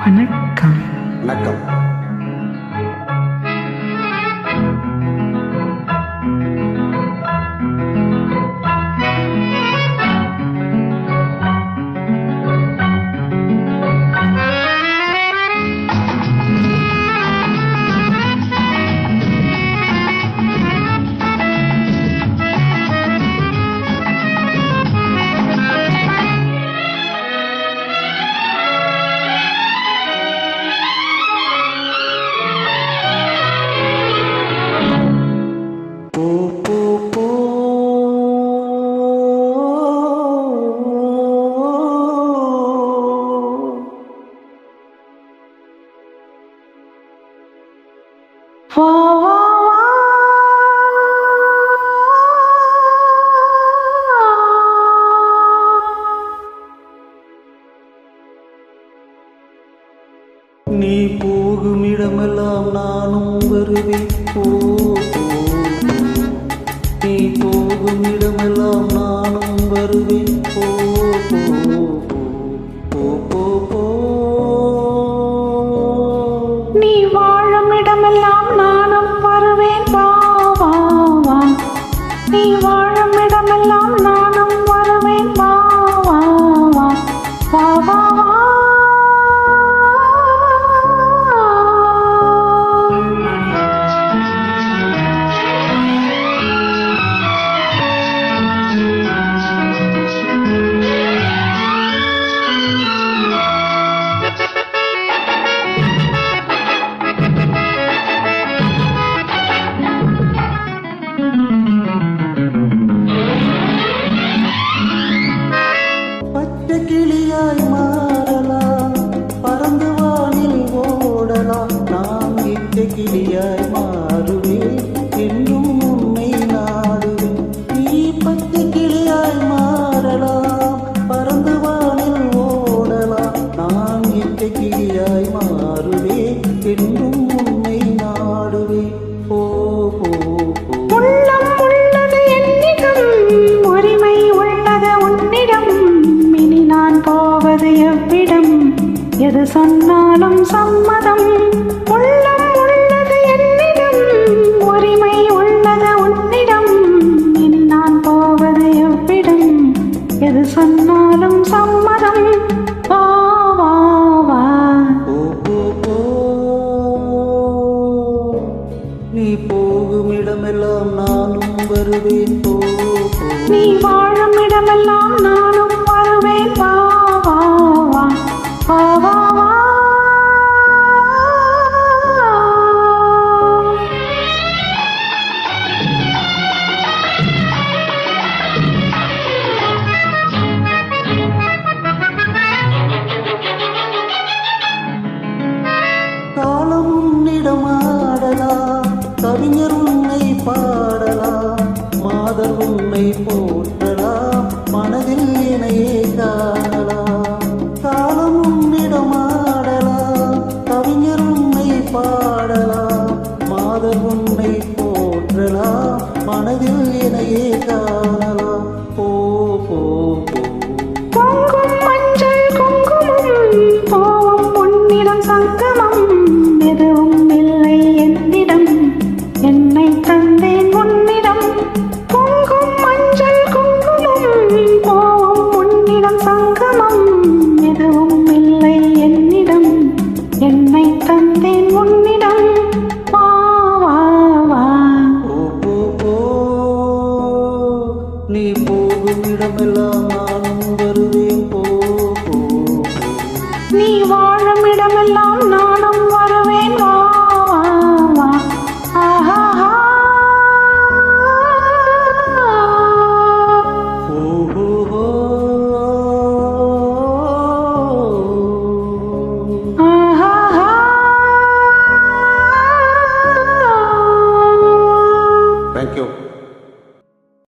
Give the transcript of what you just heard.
வணக்கம் வணக்கம் நீ போகும் இடமெல்லாம் நானும் வருவேன். போ நீ போகும் இடமெல்லாம் நானும் வருவேன். போ போ போ. நீ வாழும் இடமெல்லாம் நான் கிளியாய் மாறுவேன். இன்னும் உன்னை நாடுவேன். நீ பத்து கிளியாய் மாறலாம். பறந்து வானில் ஓடலாம். நான் இட்ட கிளியாய் மாறுவேன். இன்னும் உன்னை நாடுவேன். ஓ போ போவது எவ்விடம்? எது சொன்னாலும் சம்மதம். நீ வாழும் இடமெல்லாம் நானும் வருவேன் வா வா வா. வா வா வா காலம் உன்னிடம் ஆடலா கவிஞர் உன்னை பாடலா மாதர் உன்னை